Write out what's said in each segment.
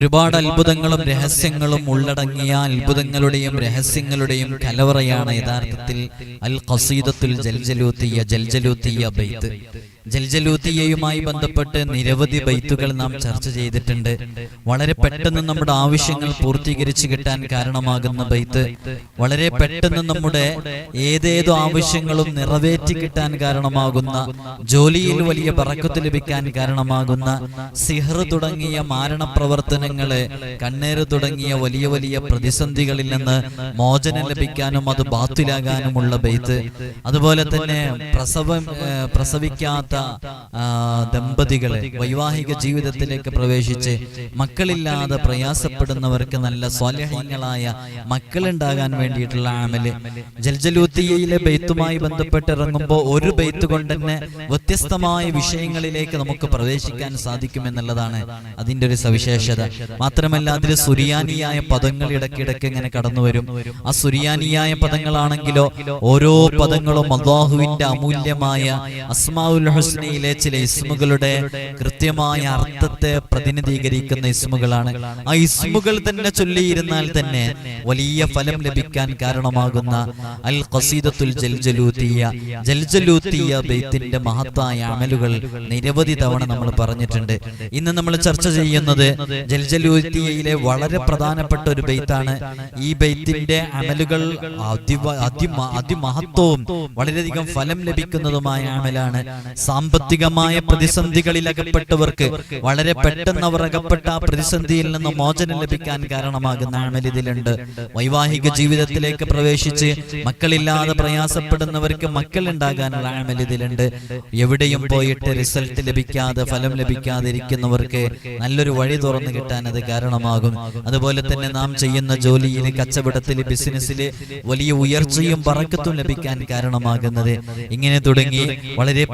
ഒരുപാട് അത്ഭുതങ്ങളും രഹസ്യങ്ങളും ഉള്ളടങ്ങിയ അത്ഭുതങ്ങളുടെയും രഹസ്യങ്ങളുടെയും കലവറയാണ് യഥാർത്ഥത്തിൽ അൽ ഖസീദത്തുൽ ജൽജലൂത്തിയ ജൽജലൂത്തിയ ബൈത്ത്. ജൽജലൂത്തിയയുമായി ബന്ധപ്പെട്ട് നിരവധി ബൈത്തുകൾ നാം ചർച്ച ചെയ്തിട്ടുണ്ട്. വളരെ പെട്ടെന്ന് നമ്മുടെ ആവശ്യങ്ങൾ പൂർത്തീകരിച്ചു കിട്ടാൻ കാരണമാകുന്ന ബൈത്ത് വളരെ പെട്ടെന്ന് നമ്മുടെ ഏതേതോ ആവശ്യങ്ങളും നിറവേറ്റി കിട്ടാൻ കാരണമാകുന്ന ജോലിയിൽ വലിയ പറക്കത്ത് ലഭിക്കാൻ കാരണമാകുന്ന സിഹർ തുടങ്ങിയ മാരണ മാരണപ്രവർത്തനങ്ങൾ കണ്ണേറ് തുടങ്ങിയ വലിയ വലിയ പ്രതിസന്ധികളിൽ നിന്ന് മോചനം ലഭിക്കാനും അത് ബാത്തിലാകാനുമുള്ള ബൈത്ത്. അതുപോലെ തന്നെ പ്രസവം പ്രസവിക്കാത്ത ദമ്പതികൾ വൈവാഹിക ജീവിതത്തിലേക്ക് പ്രവേശിച്ച് മക്കളില്ലാതെ പ്രയാസപ്പെടുന്നവർക്ക് നല്ല സ്വാലഹ്യങ്ങളായ മക്കളുണ്ടാകാൻ വേണ്ടിയിട്ടുള്ള ആമൽ. ജൽജലൂത്തിയയിലെ ബെയ്ത്തുമായി ബന്ധപ്പെട്ട് ഇറങ്ങുമ്പോൾ ഒരു ബെയ്ത്ത് കൊണ്ട് തന്നെ വ്യത്യസ്തമായ വിഷയങ്ങളിലേക്ക് നമുക്ക് പ്രവേശിക്കാൻ സാധിക്കുമെന്നുള്ളതാണ് അതിന്റെ ഒരു സവിശേഷത. മാത്രമല്ല അതിൽ സുറിയാനിയായ പദങ്ങൾ ഇടയ്ക്കിടയ്ക്ക് ഇങ്ങനെ കടന്നു വരും. ആ സുറിയാനിയായ പദങ്ങളാണെങ്കിലോ ഓരോ പദങ്ങളും അള്ളാഹുവിന്റെ അമൂല്യമായ അസ്മാഉൽ ഹുസ്നയിലെ ചില ഇസ്മുകളുടെ കൃത്യമായ അർത്ഥത്തെ പ്രതിനിധീകരിക്കുന്ന ഇസ്മുകളാണ്. ആ ഇസ്മുകൾ തന്നെ ചൊല്ലിയിരുന്നാൽ തന്നെ വലിയ ഫലം ലഭിക്കാൻ കാരണമാകുന്ന അൽ ഖസീദത്തുൽ ജൽജലൂത്തിയ ജൽജലൂത്തിയ ബെയ്ത്തിന്റെ മഹത്തായ അമലുകൾ നിരവധി തവണ നമ്മൾ പറഞ്ഞിട്ടുണ്ട്. ഇന്ന് നമ്മൾ ചർച്ച ചെയ്യുന്നത് ജൽജലൂത്തിയയിലെ വളരെ പ്രധാനപ്പെട്ട ഒരു ബെയ്ത്താണ് ഈ ബെയ്ത്തിന്റെ അമലുകൾ അതി അതി അതിമഹത്വവും വളരെയധികം ഫലം ലഭിക്കുന്നതുമായ അമലാണ്. സാമ്പത്തികമായ പ്രതിസന്ധികളിൽ അകപ്പെട്ടവർക്ക് വളരെ പെട്ടെന്ന് അവർ അകപ്പെട്ട ആ പ്രതിസന്ധിയിൽ നിന്ന് മോചനം ലഭിക്കാൻ കാരണമാകുന്ന അമൽ ഇതിലുണ്ട്. വൈവാഹിക ജീവിതത്തിലേക്ക് പ്രവേശിച്ച് മക്കളില്ലാതെ പ്രയാസപ്പെടുന്നവർക്ക് മക്കൾ ഉണ്ടാകാനുള്ള അമൽ ഇതിലുണ്ട്. എവിടെയും പോയിട്ട് റിസൾട്ട് ലഭിക്കാതെ ഫലം ലഭിക്കാതെ ഇരിക്കുന്നവർക്ക് നല്ലൊരു വഴി തുറന്നു കിട്ടാൻ അത് കാരണമാകും. അതുപോലെ തന്നെ നാം ചെയ്യുന്ന ജോലിയിൽ കച്ചവടത്തിൽ ബിസിനസ്സിൽ വലിയ ഉയർച്ചയും പറക്കത്തും ലഭിക്കാൻ കാരണമാകുന്നത്. ഇങ്ങനെ തുടങ്ങി വളരെ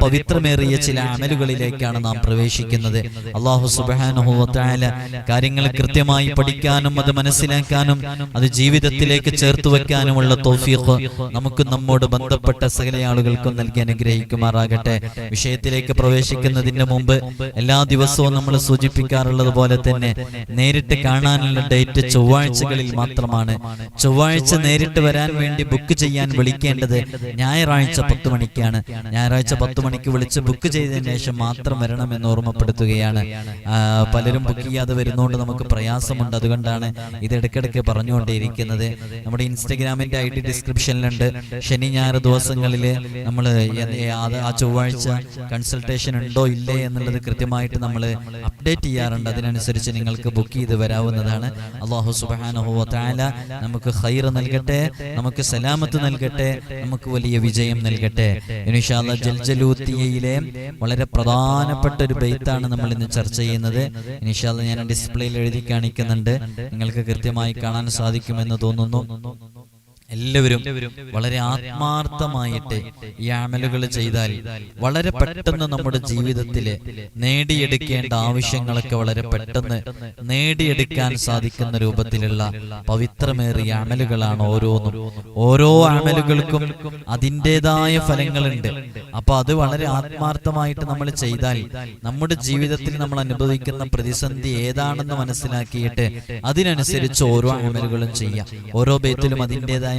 പവിത്രമേറിയ ചില അമലുകളിലേക്കാണ് നാം പ്രവേശിക്കുന്നത്. അള്ളാഹു സുബാനുഹുല കാര്യങ്ങൾ കൃത്യമായി പഠിക്കാനും അത് മനസ്സിലാക്കാനും അത് ജീവിതത്തിലേക്ക് ചേർത്ത് വെക്കാനുമുള്ള തോഫീഖ് നമുക്ക് നമ്മോട് ബന്ധപ്പെട്ട സകല ആളുകൾക്കും നൽകി അനുഗ്രഹിക്കുമാറാകട്ടെ. വിഷയത്തിലേക്ക് പ്രവേശിക്കുന്നതിന് മുമ്പ് എല്ലാ ദിവസവും നമ്മൾ സൂചിപ്പിക്കാറുള്ളത് പോലെ തന്നെ നേരിട്ട് കാണാനുള്ള ഡേറ്റ് ചൊവ്വാഴ്ചകളിൽ മാത്രമാണ്. ചൊവ്വാഴ്ച നേരിട്ട് വരാൻ വേണ്ടി ബുക്ക് ചെയ്യാൻ വിളിക്കേണ്ടത് ഞായറാഴ്ച പത്ത് മണിക്കാണ്. ഞായറാഴ്ച പത്ത് മണിക്ക് വിളിച്ച് ബുക്ക് ചെയ്തതിന് ശേഷം മാത്രം വരണമെന്ന് ഓർമ്മപ്പെടുത്തുകയാണ്. പലരും ബുക്ക് ചെയ്യാതെ വരുന്നതുകൊണ്ട് നമുക്ക് പ്രയാസമുണ്ട്. അതുകൊണ്ടാണ് ഇത് ഇടയ്ക്കിടയ്ക്ക് പറഞ്ഞുകൊണ്ടേയിരിക്കുന്നത്. നമ്മുടെ ഇൻസ്റ്റഗ്രാമിന്റെ ഐ ഡി ഡിസ്ക്രിപ്ഷനിലുണ്ട് ശനി ഞായർ ദിവസങ്ങളിൽ നമ്മൾ ആ ചൊവ്വാഴ്ച കൺസൾട്ടേഷൻ ഉണ്ടോ ഇല്ലേ എന്നുള്ളത് കൃത്യമായിട്ട് നമ്മൾ അപ്ഡേറ്റ് ചെയ്യാറുണ്ട്. അതിനനുസരിച്ച് നിങ്ങൾക്ക് ബുക്ക് ചെയ്ത് വരാവുന്നതാണ്. അള്ളാഹു സുബാനഹുവ താല നമുക്ക് ഹൈർ നൽകട്ടെ നമുക്ക് സലാമത്ത് നൽകട്ടെ നമുക്ക് വലിയ വിജയം നൽകട്ടെ. ഇൻഷാല്ല ജൽജലൂത്തിയയിലെ വളരെ പ്രധാനപ്പെട്ട ഒരു ബെയ്ത്താണ് നമ്മൾ ഇന്ന് ചർച്ച ചെയ്യുന്നത്. ഇനിഷാദ് ഞാൻ ഡിസ്പ്ലേയിൽ എഴുതി കാണിക്കുന്നുണ്ട്. നിങ്ങൾക്ക് കൃത്യമായി കാണാൻ സാധിക്കുമെന്ന് തോന്നുന്നു. എല്ലാവരും വളരെ ആത്മാർത്ഥമായിട്ട് ഈ അമലുകൾ ചെയ്താൽ വളരെ പെട്ടെന്ന് നമ്മുടെ ജീവിതത്തിൽ നേടിയെടുക്കേണ്ട ആവശ്യങ്ങളൊക്കെ വളരെ പെട്ടെന്ന് നേടിയെടുക്കാൻ സാധിക്കുന്ന രൂപത്തിലുള്ള പവിത്രമേറിയ അമലുകളാണ് ഓരോന്നും. ഓരോ അമലുകൾക്കും അതിന്റെതായ ഫലങ്ങളുണ്ട്. അപ്പൊ അത് വളരെ ആത്മാർത്ഥമായിട്ട് നമ്മൾ ചെയ്താൽ നമ്മുടെ ജീവിതത്തിൽ നമ്മൾ അനുഭവിക്കുന്ന പ്രതിസന്ധി ഏതാണെന്ന് മനസ്സിലാക്കിയിട്ട് അതിനനുസരിച്ച് ഓരോ അമലുകളും ചെയ്യാം. ഓരോ ബേത്തിലും അതിന്റെതായ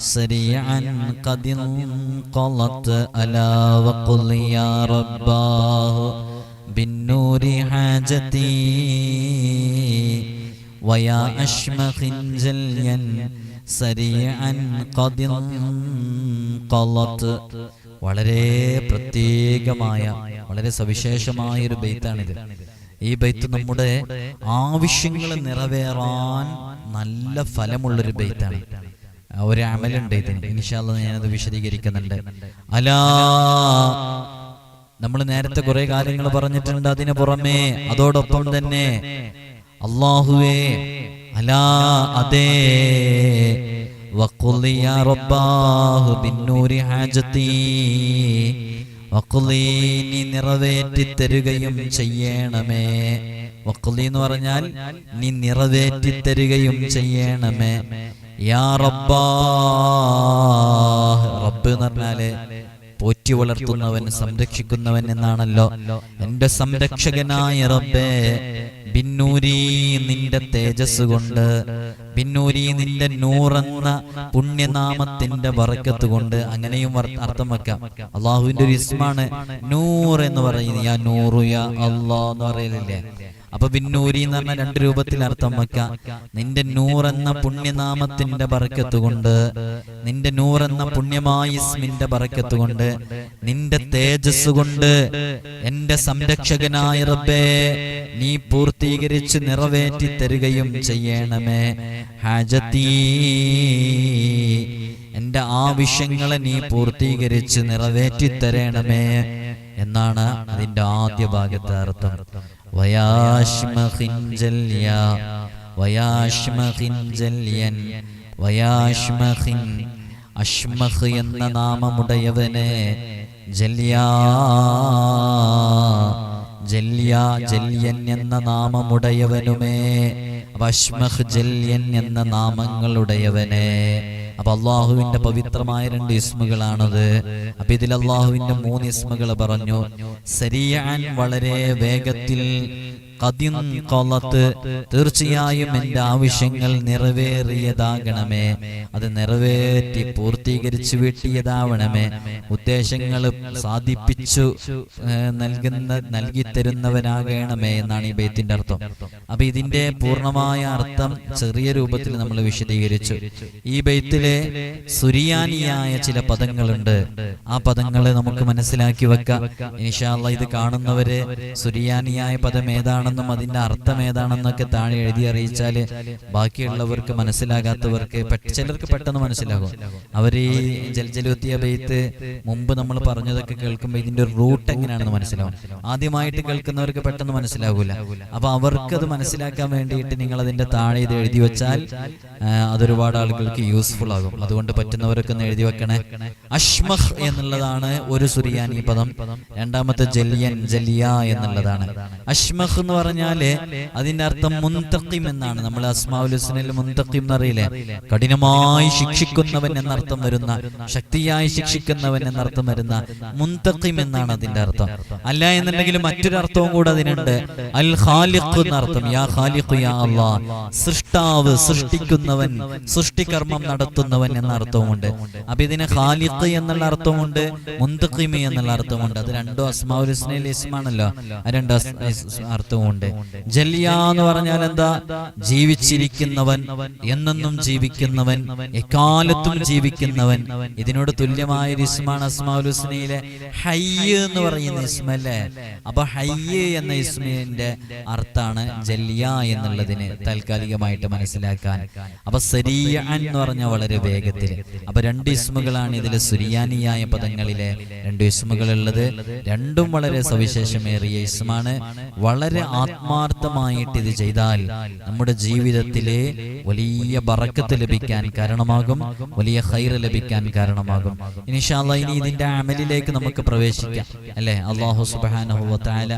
سريعا قد انقلت ألا وقل يا رباه بالنور حاجتي ويا أشمخ جليا سريعا قد انقلت വളരെ പ്രത്യേകമായ വളരെ സവിശേഷമായ ഒരു ബെയ്ത്താണിത് ഈ ബെയ്ത്ത് നമ്മുടെ ആവശ്യങ്ങൾ നിറവേറാൻ നല്ല ഫലമുള്ളൊരു ബെയ്ത്താണ് ആ ഒരു അമലുണ്ട് ഇതിന്. ഇൻഷാല്ല ഞാനത് വിശദീകരിക്കുന്നുണ്ട്. അലാ നമ്മൾ നേരത്തെ കുറെ കാര്യങ്ങൾ പറഞ്ഞിട്ടുണ്ട് അതിന് പുറമേ. അതോടൊപ്പം തന്നെ അള്ളാഹുവേ അലാ അതേ നീ നിറവേറ്റി തരുകയും ചെയ്യണമേ. വക്കുലി എന്ന് പറഞ്ഞാൽ നീ നിറവേറ്റി തരുകയും ചെയ്യണമേ. യാ റബ്ബാ. എന്ന് പോറ്റി വളർത്തുന്നവൻ സംരക്ഷിക്കുന്നവൻ എന്നാണല്ലോ. എന്റെ സംരക്ഷകനായ റബ്ബേ ബിന്നൂരി നിന്റെ തേജസ് കൊണ്ട് ബിന്നൂരി നിന്റെ നൂറെന്ന പുണ്യനാമത്തിന്റെ വറക്കത്ത് കൊണ്ട് അങ്ങനെയും അർത്ഥം വെക്കാം. അള്ളാഹുവിന്റെ ഒരു ഇസ്മാണ് നൂർ എന്ന് പറയുന്നത്. യാ നൂറു യാ അള്ളാ എന്ന് പറയലില്ലേ? അപ്പൊ ബിന്നൂരി എന്ന് പറഞ്ഞ രണ്ട് രൂപത്തിൽ അർത്ഥം വെക്കാം നിന്റെ നൂറെന്ന പുണ്യനാമത്തിന്റെ പറക്കത്ത് കൊണ്ട് നിന്റെ നൂറെന്ന എന്ന പുണ്യമായ ഇസ്മിന്റെ ബറക്കത്ത് കൊണ്ട് നിന്റെ തേജസ് കൊണ്ട് എന്റെ സംരക്ഷകനായ റബ്ബേ നീ പൂർത്തീകരിച്ച് നിറവേറ്റി തരികയും ചെയ്യണമേ. ഹാജത്തീ എന്റെ ആവശ്യങ്ങളെ നീ പൂർത്തീകരിച്ച് നിറവേറ്റി തരണമേ എന്നാണ് അതിന്റെ ആദ്യ ഭാഗത്തെ അർത്ഥം. വയാശ്മഹിൻ ജല്യ വയാശ്മഹിൻ ജല്യൻ വയാശ്മഹിൻ അശ്മഹ് എന്ന നാമമുടയവനെ ജല്യാ ജല്യ ജല്യൻ എന്ന നാമമുടയവനുമേ അശ്മഹ് ജല്യൻ എന്ന നാമങ്ങളുടയവനെ അപ്പൊ അള്ളാഹുവിന്റെ പവിത്രമായ രണ്ട് ഇസ്മുകളാണത്. അപ്പൊ ഇതിൽ അള്ളാഹുവിന്റെ മൂന്ന് ഇസ്മുകൾ പറഞ്ഞു. സരിയാൻ വളരെ വേഗത്തിൽ കൊളത്ത് തീർച്ചയായും എന്റെ ആവശ്യങ്ങൾ നിറവേറിയതാകണമേ. അത് നിറവേറ്റി പൂർത്തീകരിച്ചു വീട്ടിയതാവണമേ. ഉദ്ദേശങ്ങൾ സാധിപ്പിച്ചു നൽകുന്ന നൽകി തരുന്നവനാകണമേ എന്നാണ് ഈ ബൈത്തിന്റെ അർത്ഥം. അപ്പൊ ഇതിന്റെ പൂർണമായ അർത്ഥം ചെറിയ രൂപത്തിൽ നമ്മൾ വിശദീകരിച്ചു. ഈ ബൈത്തിലെ സുരിയാനിയായ ചില പദങ്ങളുണ്ട്. ആ പദങ്ങൾ നമുക്ക് മനസ്സിലാക്കി വെക്കാം. ഇനിഷാള്ള ഇത് കാണുന്നവരെ സുരിയാനിയായ പദം ഏതാണെന്നും അതിന്റെ അർത്ഥം ഏതാണെന്നൊക്കെ താഴെ എഴുതി അറിയിച്ചാൽ ബാക്കിയുള്ളവർക്ക് മനസ്സിലാകാത്തവർക്ക് ചിലർക്ക് പെട്ടെന്ന് മനസ്സിലാകും. അവർ ഈ ജലജലോത്തിയ ബെയ്ത്ത് മുമ്പ് നമ്മൾ പറഞ്ഞതൊക്കെ കേൾക്കുമ്പോൾ ഇതിന്റെ റൂട്ട് എങ്ങനെയാണെന്ന് മനസ്സിലാവും. ആദ്യമായിട്ട് കേൾക്കുന്നവർക്ക് പെട്ടെന്ന് മനസ്സിലാകൂല അപ്പൊ അവർക്ക് അത് മനസ്സിലാക്കാൻ വേണ്ടിയിട്ട് നിങ്ങൾ അതിന്റെ താഴെ ഇത് എഴുതി വെച്ചാൽ അതൊരുപാട് ആളുകൾക്ക് യൂസ്ഫുൾ ആകും. അതുകൊണ്ട് പറ്റുന്നവരൊക്കെ ഒന്ന് എഴുതി വെക്കണേ. അഷ്മഹ് എന്നുള്ളതാണ് ഒരു സുറിയാനി പദം. രണ്ടാമത്തെ ജലിയൻ ജലിയ എന്നുള്ളതാണ്. അഷ്മഹ് എന്ന് പറഞ്ഞാൽ അതിന്റെ അർത്ഥം മുന്തക്കിം എന്നാണ്. നമ്മൾ അസ്മാഉൽ ഹുസ്നയിൽ മുന്തക്കിം എന്നറിയില്ലേ? കഠിനമായി ശിക്ഷിക്കുന്നവൻ എന്നർത്ഥം വരുന്ന ശക്തിയായി ശിക്ഷിക്കുന്നവൻ എന്നർത്ഥം വരുന്ന മുന്തക്കിം എന്നാണ് അതിന്റെ അർത്ഥം. അല്ല എന്നുണ്ടെങ്കിൽ മറ്റൊരു അർത്ഥവും കൂടെ അതിനുണ്ട്. അൽ ഖാലിഖ് എന്നർത്ഥം. യാ ഖാലിഖ് യാ അല്ലാ സൃഷ്ടാവ് സൃഷ്ടിക്കുന്നവൻ സൃഷ്ടികർമ്മം നടത്തുന്നവൻ എന്ന അർത്ഥമുണ്ട് അപ്പൊ ഇതിന് ഖാലിഖ് എന്നുള്ള അർത്ഥമുണ്ട് മുന്തക്കിമി എന്നുള്ള അർത്ഥമുണ്ട് അത് രണ്ടും അസ്മാഉൽ ഹുസ്നയിൽ ഇസ്മാണല്ലോ ആ രണ്ട് അസ്- ജല്യ എന്ന് പറഞ്ഞാൽ എന്താ? ജീവിച്ചിരിക്കുന്നവൻ എന്നെന്നും ജീവിക്കുന്നവൻ എക്കാലത്തും ജീവിക്കുന്നവൻ. ഇതിനോട് തുല്യമായ ഇസ്മാണ് അസ്മാഉൽ ഹയ്യ് എന്ന് പറയുന്ന ഇസ്മല്ലേ? അപ്പൊ ഹയ്യ എന്ന ഇസ്മിന്റെ അർത്ഥാണ് ജല്യ എന്നുള്ളതിന് താൽക്കാലികമായിട്ട് മനസ്സിലാക്കാൻ. അപ്പൊ സരിയ എന്ന് പറഞ്ഞ വളരെ വേഗത്തിൽ. അപ്പൊ രണ്ട് ഇസ്മുകളാണ് ഇതിലെ സുരിയാനിയായ പദങ്ങളിലെ രണ്ട് ഇസ്മുകൾ ഉള്ളത് രണ്ടും വളരെ സവിശേഷമേറിയ ഇസ്മാണ്. വളരെ ആത്മാർത്ഥമായിട്ട് ഇത് ചെയ്താൽ നമ്മുടെ ജീവിതത്തിലെ വലിയ ബറക്കത്ത് ലഭിക്കാൻ കാരണമാകും വലിയ ഹൈറ് ലഭിക്കാൻ കാരണമാകും. ഇനിഷാല്ല ഇനി ഇതിന്റെ അമലിലേക്ക് നമുക്ക് പ്രവേശിക്കാം. അല്ലെ? അള്ളാഹു സുബാനഹുല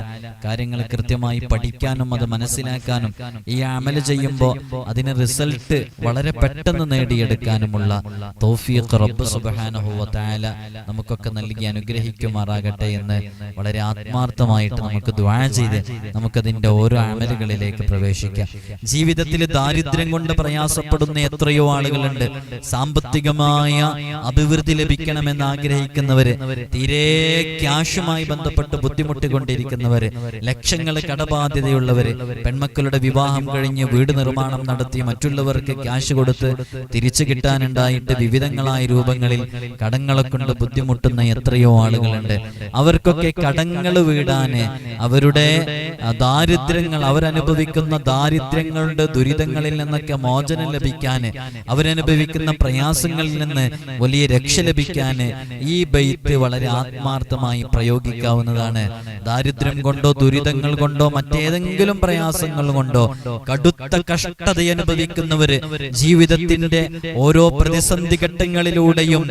കാര്യങ്ങൾ കൃത്യമായി പഠിക്കാനും അത് മനസ്സിലാക്കാനും ഈ അമൽ ചെയ്യുമ്പോൾ അതിന് റിസൾട്ട് വളരെ പെട്ടെന്ന് നേടിയെടുക്കാനുമുള്ള തൗഫീഖ് റബ്ബ് സുബാനഹുല നമുക്കൊക്കെ നൽകി അനുഗ്രഹിക്കുമാറാകട്ടെ എന്ന് വളരെ ആത്മാർത്ഥമായിട്ട് നമുക്ക് ദ്വാ ചെയ്ത് നമുക്കതിന്റെ ഓരോ അമലുകളിലേക്ക് പ്രവേശിക്കാം. ജീവിതത്തിൽ ദാരിദ്ര്യം കൊണ്ട് പ്രയാസപ്പെടുന്ന എത്രയോ ആളുകളുണ്ട്. സാമ്പത്തികമായ അഭിവൃദ്ധി ലഭിക്കണമെന്ന് ആഗ്രഹിക്കുന്നവര് തീരെ ക്യാഷുമായി ബന്ധപ്പെട്ട് ബുദ്ധിമുട്ടിക്കൊണ്ടിരിക്കുന്നവര് ലക്ഷങ്ങൾ കടബാധ്യതയുള്ളവര് പെൺമക്കളുടെ വിവാഹം കഴിഞ്ഞ് വീട് നിർമ്മാണം നടത്തി മറ്റുള്ളവർക്ക് ക്യാഷ് കൊടുത്ത് തിരിച്ചു കിട്ടാനുണ്ടായിട്ട് വിവിധങ്ങളായ രൂപങ്ങളിൽ കടങ്ങളെ കൊണ്ട് ബുദ്ധിമുട്ടുന്ന എത്രയോ ആളുകളുണ്ട്. അവർക്കൊക്കെ കടങ്ങൾ വീടാന് അവരുടെ ദാരിദ്ര്യങ്ങൾ അവരനുഭവിക്കുന്ന ദാരിദ്ര്യങ്ങളുടെ ദുരിതങ്ങളിൽ നിന്നൊക്കെ മോചനം ലഭിക്കാൻ അവരനുഭവിക്കുന്ന പ്രയാസങ്ങളിൽ നിന്ന് വലിയ രക്ഷ ലഭിക്കാൻ ഈ ബൈത്ത് വളരെ ആത്മാർത്ഥമായി പ്രയോഗിക്കാവുന്നതാണ്. ദാരിദ്ര്യം കൊണ്ടോ ദുരിതങ്ങൾ കൊണ്ടോ മറ്റേതെങ്കിലും പ്രയാസങ്ങൾ കൊണ്ടോ കടുത്ത കഷ്ടത അനുഭവിക്കുന്നവര് ജീവിതത്തിന്റെ ഓരോ പ്രതിസന്ധി ഘട്ടങ്ങളിലൂടെയും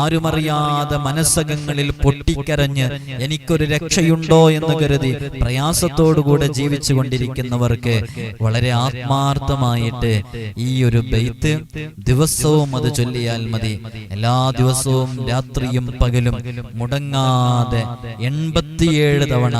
ആരുമറിയാതെ മനസ്സകങ്ങളിൽ പൊട്ടിക്കരഞ്ഞ് എനിക്കൊരു രക്ഷയുണ്ടോ എന്ന് കരുതി പ്രയാസത്തോടുകൂടെ ജീവിച്ചു കൊണ്ടിരിക്കുന്നവർക്ക് വളരെ ആത്മാർത്ഥമായിട്ട് ഈ ഒരു ബെയ്ത്ത് ദിവസവും അത് ചൊല്ലിയാൽ മതി. എല്ലാ ദിവസവും രാത്രിയും പകലും മുടങ്ങാതെ എൺപത്തിയേഴ് തവണ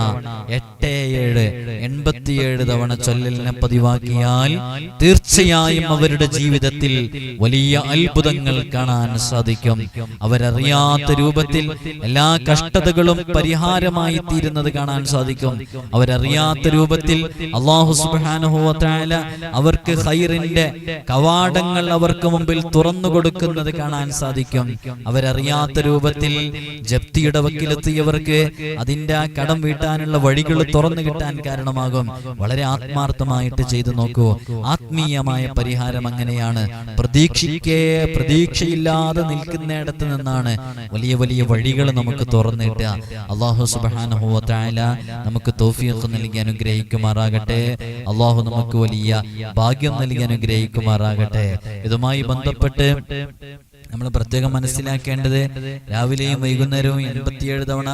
എട്ട് ഏഴ് എൺപത്തിയേഴ് തവണ ചൊല്ലലിനെ പതിവാക്കിയാൽ തീർച്ചയായും അവരുടെ ജീവിതത്തിൽ വലിയ അത്ഭുതങ്ങൾ കാണാൻ സാധിക്കും. അവരറിയാത്ത രൂപത്തിൽ എല്ലാ കഷ്ടതകളും പരിഹാരമായി തീരുന്നത് കാണാൻ സാധിക്കും. അവരറിയാത്ത രൂപത്തിൽ അള്ളാഹു സുബാനുഹോല അവർക്ക് ഹൈറിന്റെ കവാടങ്ങൾ അവർക്ക് മുമ്പിൽ തുറന്നു കൊടുക്കുന്നത് കാണാൻ സാധിക്കും. അവരറിയാത്ത രൂപത്തിൽ ജപ്തിയുടെ വക്കിലെത്തിയവർക്ക് അതിന്റെ കടം വീട്ടാനുള്ള വഴികൾ തുറന്നു കിട്ടാൻ കാരണമാകും. വളരെ ആത്മാർത്ഥമായിട്ട് ചെയ്തു നോക്കൂ. ആത്മീയമായ പരിഹാരം അങ്ങനെയാണ്. പ്രതീക്ഷിക്കേ പ്രതീക്ഷയില്ലാതെ നിൽക്കുന്നിടത്ത് നിന്നാണ് വലിയ വലിയ വഴികൾ നമുക്ക് തുറന്നു കിട്ടുക. അള്ളാഹു സുബാനുഹുല നമുക്ക് തോഫിയൊക്കെ നൽകി അനുഗ്രഹിക്കുമാറാകട്ടെ. അള്ളാഹു നമുക്ക് വലിയ ഭാഗ്യം നൽകി അനുഗ്രഹിക്കുമാറാകട്ടെ. ഇതുമായി ബന്ധപ്പെട്ട് നമ്മൾ പ്രത്യേകം മനസ്സിലാക്കേണ്ടത് രാവിലെയും വൈകുന്നേരവും എൺപത്തിയേഴ് തവണ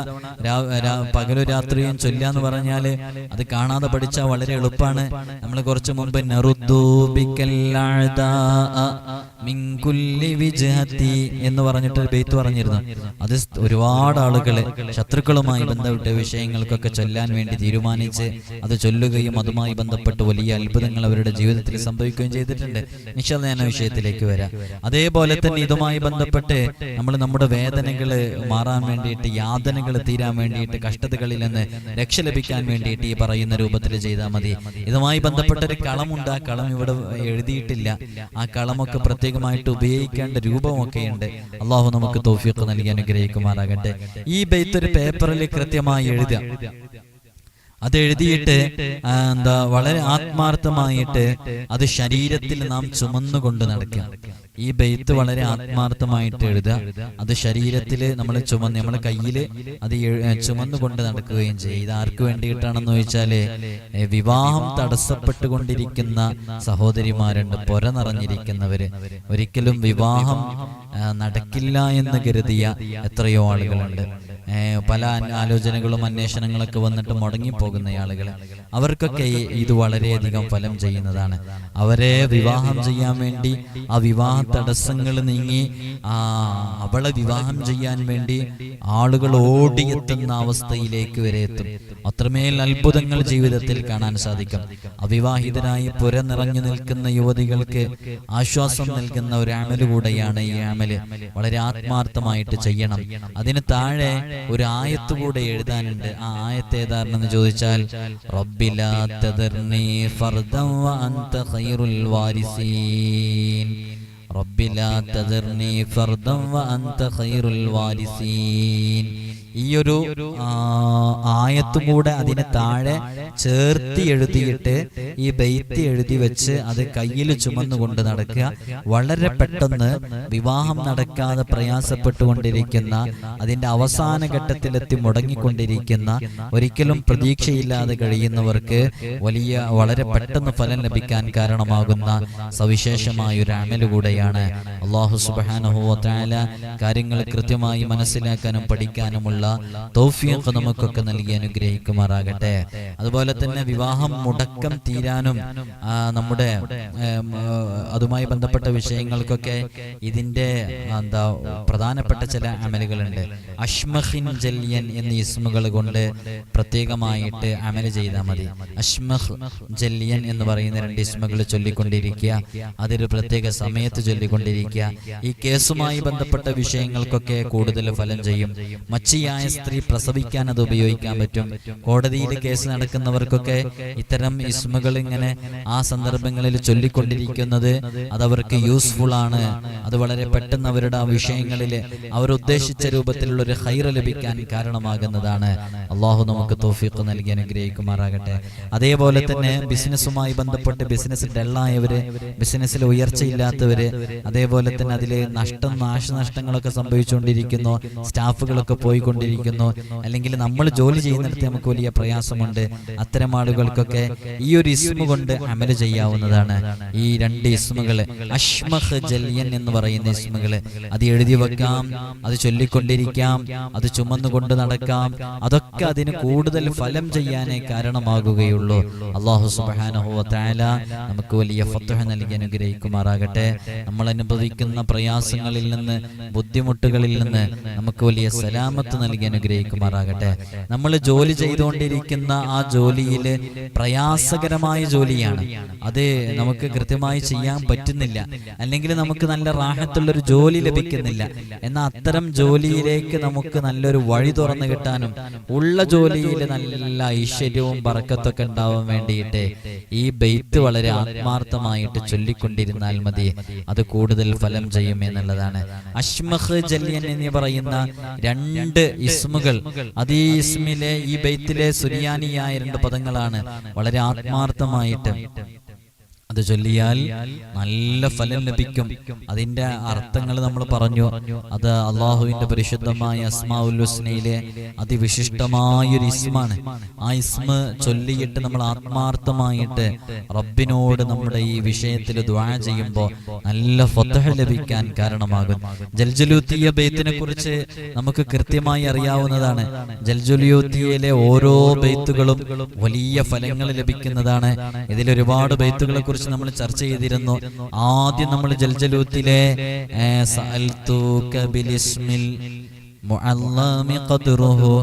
പകലും രാത്രിയും ചൊല്ലാന്ന് പറഞ്ഞാൽ അത് കാണാതെ പഠിച്ചാൽ വളരെ എളുപ്പമാണ് നമ്മൾ കുറച്ച് മുമ്പ് എന്ന് പറഞ്ഞിട്ട് ബെയ്ത്ത് പറഞ്ഞിരുന്നു. അത് ഒരുപാട് ആളുകൾ ശത്രുക്കളുമായി ബന്ധപ്പെട്ട വിഷയങ്ങൾക്കൊക്കെ ചൊല്ലാൻ വേണ്ടി തീരുമാനിച്ച് അത് ചൊല്ലുകയും അതുമായി ബന്ധപ്പെട്ട് വലിയ അത്ഭുതങ്ങൾ അവരുടെ ജീവിതത്തിൽ സംഭവിക്കുകയും ചെയ്തിട്ടുണ്ട്. നിശ്ചല ഞാൻ വിഷയത്തിലേക്ക് വരാം. അതേപോലെ തന്നെ ഇതുമായി ബന്ധപ്പെട്ട് നമ്മൾ നമ്മുടെ വേദനകൾ മാറാൻ വേണ്ടിയിട്ട് യാതനകൾ തീരാൻ വേണ്ടിയിട്ട് കഷ്ടതകളിൽ നിന്ന് രക്ഷ ലഭിക്കാൻ വേണ്ടിയിട്ട് ഈ പറയുന്ന രൂപത്തിൽ ചെയ്താൽ മതി. ഇതുമായി ബന്ധപ്പെട്ട ഒരു കളമുണ്ട് ആ കളം ഇവിടെ എഴുതിയിട്ടില്ല. ആ കളമൊക്കെ പ്രത്യേകമായിട്ട് ഉപയോഗിക്കേണ്ട രൂപമൊക്കെ ഉണ്ട്. അള്ളാഹു നമുക്ക് തോഫിയൊക്കെ നൽകി അനുഗ്രഹിക്കുമാറാകട്ടെ. ഈ ബെയ്ത്ത് ഒരു പേപ്പറിൽ കൃത്യമായി എഴുതുക. അത് എഴുതിയിട്ട് എന്താ വളരെ ആത്മാർത്ഥമായിട്ട് അത് ശരീരത്തിൽ നാം ചുമന്നുകൊണ്ട് നടക്കുക. ഈ ബെയ്ത്ത് വളരെ ആത്മാർത്ഥമായിട്ട് എഴുതുക. അത് ശരീരത്തിൽ നമ്മൾ ചുമന്ന് നമ്മളെ കയ്യിൽ അത് ചുമന്നുകൊണ്ട് നടക്കുകയും ചെയ്യും. ഇത് ആർക്ക് വേണ്ടിയിട്ടാണെന്ന് ചോദിച്ചാൽ ഏ, വിവാഹം തടസ്സപ്പെട്ടുകൊണ്ടിരിക്കുന്ന സഹോദരിമാരുണ്ട്. പൊര നിറഞ്ഞിരിക്കുന്നവര്. ഒരിക്കലും വിവാഹം നടക്കില്ല എന്ന് കരുതിയ എത്രയോ ആളുകളുണ്ട്. പല ആലോചനകളും അന്വേഷണങ്ങളൊക്കെ വന്നിട്ട് മുടങ്ങിപ്പോകുന്ന ആളുകൾ അവർക്കൊക്കെ ഇത് വളരെയധികം ഫലം ചെയ്യുന്നതാണ്. അവരെ വിവാഹം ചെയ്യാൻ വേണ്ടി ആ വിവാഹ തടസ്സങ്ങൾ നീങ്ങി ആ അവളെ വിവാഹം ചെയ്യാൻ വേണ്ടി ആളുകൾ ഓടിയെത്തുന്ന അവസ്ഥയിലേക്ക് വരെ എത്തും. അത്രമേൽ അത്ഭുതങ്ങൾ ജീവിതത്തിൽ കാണാൻ സാധിക്കും. അവിവാഹിതരായി പുര നിറഞ്ഞു നിൽക്കുന്ന യുവതികൾക്ക് ആശ്വാസം നൽകുന്ന ഒരു ആമൽ കൂടെയാണ് ഈ ആമൽ വളരെ ആത്മാർത്ഥമായിട്ട് ചെയ്യണം. അതിന് താഴെ ഒരു ആയത്ത് കൂടെ എഴുതാനുണ്ട്. ആ ആയത്ത് ഏതാണെന്ന് ചോദിച്ചാൽ റബ്ബിലാ തദർനി ഫർദൻ വ അൻത ഖൈറുൽ വാരിസീൻ. റബ്ബിലാ തദർനി ഫർദൻ വ അൻത ഖൈറുൽ വാരിസീൻ. ഈ ഒരു ആയത്തും കൂടെ അതിന് താഴെ ചേർത്തി എഴുതിയിട്ട് ഈ ബെയ്ത്ത് എഴുതി വെച്ച് അത് കയ്യിൽ ചുമന്നുകൊണ്ട് നടക്കുക. വളരെ പെട്ടെന്ന് വിവാഹം നടക്കാതെ പ്രയാസപ്പെട്ടുകൊണ്ടിരിക്കുന്ന അതിന്റെ അവസാന ഘട്ടത്തിലെത്തി മുടങ്ങിക്കൊണ്ടിരിക്കുന്ന ഒരിക്കലും പ്രതീക്ഷയില്ലാതെ കഴിയുന്നവർക്ക് വലിയ വളരെ പെട്ടെന്ന് ഫലം ലഭിക്കാൻ കാരണമാകുന്ന സവിശേഷമായ ഒരു അമൽ കൂടെയാണ് അള്ളാഹു സുബാനുഹുല കാര്യങ്ങൾ കൃത്യമായി മനസ്സിലാക്കാനും പഠിക്കാനുമുള്ള തൗഫീഖ് നമുക്കൊക്കെ നൽകി അനുഗ്രഹിക്കുമാറാകട്ടെ. അതുപോലെ തന്നെ വിവാഹം മുടക്കം തീരാനും നമ്മുടെ അതുമായി ബന്ധപ്പെട്ട വിഷയങ്ങൾക്കൊക്കെ ഇതിന്റെ എന്താ പ്രധാനപ്പെട്ട ചില അമലുകളുണ്ട്. അഷ്മഹിൻ ജല്യൻ എന്നീ ഇസ്മുകൾ കൊണ്ട് പ്രത്യേകമായിട്ട് അമൽ ചെയ്താൽ മതി. അഷ്മഹ് ജല്യൻ എന്ന് പറയുന്ന രണ്ട് ഇസ്മുകൾ ചൊല്ലിക്കൊണ്ടിരിക്കുക. അതൊരു പ്രത്യേക സമയത്ത് ചൊല്ലിക്കൊണ്ടിരിക്കുക. ഈ കേസുമായി ബന്ധപ്പെട്ട വിഷയങ്ങൾക്കൊക്കെ കൂടുതൽ ഫലം ചെയ്യും. മച്ചിയായ സ്ത്രീ പ്രസവിക്കാൻ അത് ഉപയോഗിക്കാൻ പറ്റും. കോടതിയിൽ കേസ് നടക്കുന്നവർക്കൊക്കെ ഇത്തരം ഇസ്മുകൾ ഇങ്ങനെ ആ സന്ദർഭങ്ങളിൽ ചൊല്ലിക്കൊണ്ടിരിക്കുന്നത് അത് അവർക്ക് യൂസ്ഫുൾ ആണ്. അത് വളരെ പെട്ടെന്ന് അവരുടെ ആ വിഷയങ്ങളിൽ അവർ ഉദ്ദേശിച്ച രൂപത്തിലുള്ള ഒരു ഹൈറ ലഭിക്കാൻ കാരണമാകുന്നതാണ്. അള്ളാഹു നമുക്ക് തോഫീക്ക് നൽകി അനുഗ്രഹിക്കുമാറാകട്ടെ. അതേപോലെ തന്നെ ബിസിനസ്സുമായി ബന്ധപ്പെട്ട് ബിസിനസ് ഡള്ളായവര് ബിസിനസ്സിൽ ഉയർച്ചയില്ലാത്തവര് അതേപോലെ തന്നെ അതിൽ നഷ്ടം നാശനഷ്ടങ്ങളൊക്കെ സംഭവിച്ചുകൊണ്ടിരിക്കുന്നു. സ്റ്റാഫുകളൊക്കെ പോയിക്കൊണ്ടിരിക്കുന്നു അല്ലെങ്കിൽ നമ്മൾ ജോലി ചെയ്യുന്നിടത്ത് നമുക്ക് വലിയ പ്രയാസമുണ്ട്. അത്തരം ആളുകൾക്കൊക്കെ ഈ ഒരു ഇസ്മ കൊണ്ട് അമൽ ചെയ്യാവുന്നതാണ്. ഈ രണ്ട് ഇസ്മുകൾ അഷ്മഹ് ജല്യൻ എന്ന് പറയുന്ന ഇസ്മുകൾ അത് എഴുതി വെക്കാം അത് ചൊല്ലിക്കൊണ്ടിരിക്കാം അത് ചുമന്നുകൊണ്ട് നടക്കാം. അതൊക്കെ അതിന് കൂടുതൽ ഫലം ചെയ്യാനേ കാരണമാകുകയുള്ളൂ. അള്ളാഹു സുബാനഹുവ താല നമുക്ക് വലിയ ഫത്തുഹ നൽകി അനുഗ്രഹിക്കുമാറാകട്ടെ. നമ്മൾ അനുഭവിക്കുന്ന പ്രയാസങ്ങളിൽ നിന്ന് ബുദ്ധിമുട്ടുകളിൽ നിന്ന് നമുക്ക് വലിയ സലാമത്ത് നൽകി അനുഗ്രഹിക്കുമാറാകട്ടെ. നമ്മൾ ജോലി ചെയ്തുകൊണ്ടിരിക്കുന്ന ആ ജോലിയിൽ പ്രയാസകരമായ ജോലിയാണ്. അത് നമുക്ക് കൃത്യമായി ചെയ്യാൻ പറ്റുന്നില്ല. അല്ലെങ്കിൽ നമുക്ക് നല്ല റാഹത്തുള്ളൊരു ജോലി ലഭിക്കുന്നില്ല. എന്നാൽ അത്തരം ജോലിയിലേക്ക് നമുക്ക് നല്ലൊരു വഴി തുറന്നു കിട്ടാനും ഉള്ള ജോലിയിൽ നല്ല ഐശ്വര്യവും പറക്കത്തൊക്കെ ഉണ്ടാവാൻ വേണ്ടിയിട്ട് ഈ ബെയ്ത്ത് വളരെ ആത്മാർത്ഥമായിട്ട് ചൊല്ലിക്കൊണ്ടിരുന്നാൽ മതി. അത് കൂടുതൽ ഫലം ചെയ്യും എന്നുള്ളതാണ്. അഷ്മഹ് ജല്യൻ എന്ന് പറയുന്ന രണ്ട് ഇസ്മുകൾ. അത് ഈ ഇസ്മിലെ ഈ ബെയ്ത്തിലെ സുരിയാനിയായ രണ്ട് പദങ്ങളാണ്. വളരെ ആത്മാർത്ഥമായിട്ട്. അത് ചൊല്ലിയാൽ നല്ല ഫലം ലഭിക്കും. അതിന്റെ അർത്ഥങ്ങൾ നമ്മൾ പറഞ്ഞു. അത് അള്ളാഹുവിന്റെ പരിശുദ്ധമായ അസ്മാഉൽ ഹുസ്നയിലെ അതിവിശിഷ്ടമായൊരു ഇസ്മാണ്. ആ ഇസ്മ ചൊല്ലിയിട്ട് നമ്മൾ ആത്മാർത്ഥമായിട്ട് റബ്ബിനോട് നമ്മുടെ ഈ വിഷയത്തിൽ ദ്വാ ചെയ്യുമ്പോൾ നല്ല ഫതഹ ലഭിക്കാൻ കാരണമാകും. ജൽജലൂത്തിയ ബെയ്ത്തിനെ കുറിച്ച് നമുക്ക് കൃത്യമായി അറിയാവുന്നതാണ്. ജൽജുലിയൂത്തിയയിലെ ഓരോ ബെയ്ത്തുകളും വലിയ ഫലങ്ങൾ ലഭിക്കുന്നതാണ്. ഇതിൽ ഒരുപാട് ബെയ്ത്തുകളെ കുറിച്ച് നമ്മൾ ചർച്ച ചെയ്തിരുന്നു. ആദ്യം നമ്മൾ ജൽജലൂത്തിലെ ഏ, സഅൽതുക ബിലിസ്മിൽ മുഅല്ലമി ഖദ്റുഹു.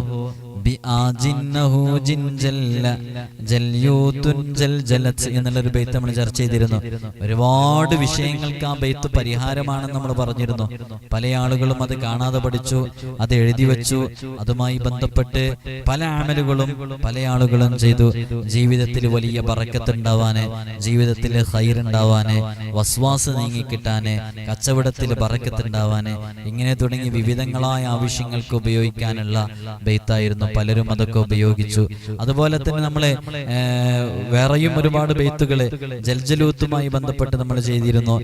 എന്നുള്ളൊരു ബെയ്ത്ത് നമ്മൾ ചർച്ച ചെയ്തിരുന്നു. ഒരുപാട് വിഷയങ്ങൾക്ക് ആ ബെയ്ത്ത് പരിഹാരമാണെന്ന് നമ്മൾ പറഞ്ഞിരുന്നു. പല ആളുകളും അത് കാണാതെ പഠിച്ചു അത് എഴുതി വെച്ചു അതുമായി ബന്ധപ്പെട്ട് പല ആമലുകളും പല ആളുകളും ചെയ്തു. ജീവിതത്തിൽ വലിയ പറക്കത്തുണ്ടാവാന് ജീവിതത്തിൽ ഹൈറുണ്ടാവാന് വസ്വാസ് നീങ്ങിക്കിട്ടാന് കച്ചവടത്തിൽ പറക്കത്തുണ്ടാവാന് ഇങ്ങനെ തുടങ്ങി വിവിധങ്ങളായ ആവശ്യങ്ങൾക്ക് ഉപയോഗിക്കാനുള്ള ബെയ്ത്തായിരുന്നു പലരും അതൊക്കെ ഉപയോഗിച്ചു. അതുപോലെ തന്നെ നമ്മളെ വേറെയും ഒരുപാട് ബെയ്ത്തുകൾ ജൽജലൂത്തുമായി ബന്ധപ്പെട്ട് നമ്മൾ ചെയ്തിരുന്നു.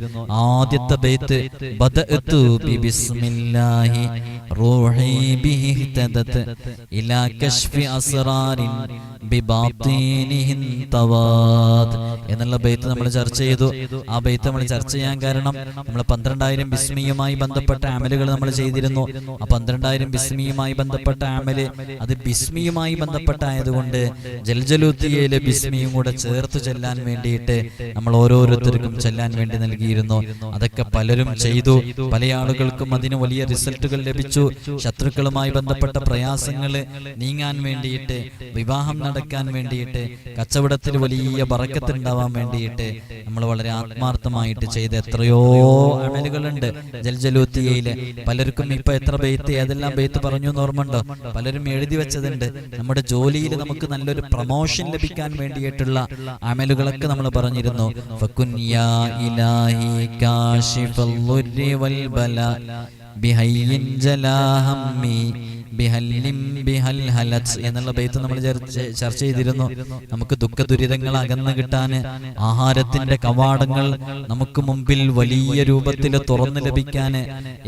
ആദ്യത്തെ ബെയ്ത്ത് ബദഅ്തു ബിബിസ്മില്ലാഹി റൂഹി ബിഹി ഇലാ കശ്ഫി അസ്റാരിൻ എന്നുള്ള ബൈത്ത് നമ്മൾ ചർച്ച ചെയ്തു. ആ ബൈത്ത് നമ്മൾ ചർച്ച ചെയ്യാൻ കാരണം നമ്മൾ പന്ത്രണ്ടായിരം ബിസ്മിയുമായി ബന്ധപ്പെട്ട ആമലുകൾ നമ്മൾ ചെയ്തിരുന്നു. ആ പന്ത്രണ്ടായിരം ബിസ്മിയുമായി ബന്ധപ്പെട്ട അമൽ അത് ബിസ്മിയുമായി ബന്ധപ്പെട്ടായതുകൊണ്ട് ജൽജലൂത്തിയയിലെ ബിസ്മിയും കൂടെ ചേർത്ത് ചെല്ലാൻ വേണ്ടിയിട്ട് നമ്മൾ ഓരോരുത്തർക്കും ചെല്ലാൻ വേണ്ടി നൽകിയിരുന്നു. അതൊക്കെ പലരും ചെയ്തു. പല ആളുകൾക്കും അതിന് വലിയ റിസൾട്ടുകൾ ലഭിച്ചു. ശത്രുക്കളുമായി ബന്ധപ്പെട്ട പ്രയാസങ്ങൾ നീങ്ങാൻ വേണ്ടിയിട്ട് വിവാഹം നടക്കാൻ വേണ്ടിയിട്ട് കച്ചവടത്തിൽ വലിയ ബറക്കത്തുണ്ടാവാൻ വേണ്ടിയിട്ട് നമ്മൾ വളരെ ആത്മാർത്ഥമായിട്ട് ചെയ്ത എത്രയോ അമലുകളുണ്ട് ജൽജലൂത്തിയയിലെ പലർക്കും ഇപ്പൊ എത്ര ബെയ്ത്ത് ഏതെല്ലാം ബെയ്ത്ത് പറഞ്ഞു എന്ന് പലരും എഴുതി വെച്ചതുണ്ട്. നമ്മുടെ ജോലിയിൽ നമുക്ക് നല്ലൊരു പ്രമോഷൻ ലഭിക്കാൻ വേണ്ടിയിട്ടുള്ള അമലുകളൊക്കെ നമ്മൾ പറഞ്ഞിരുന്നു. ബിഹയ്യിൻ ജലാ ഹമ്മി ബിഹല്ലിം ബിഹൽ ഹലത്ത് എന്നുള്ള ബൈത്ത് നമ്മൾ ചർച്ച ചെയ്തിരുന്നു. നമുക്ക് ദുഃഖ ദുരിതങ്ങൾ അകന്നു കിട്ടാൻ ആഹാരത്തിന്റെ കവാടങ്ങൾ നമുക്ക് മുമ്പിൽ വലിയ രൂപത്തിൽ തുറന്നു ലഭിക്കാന്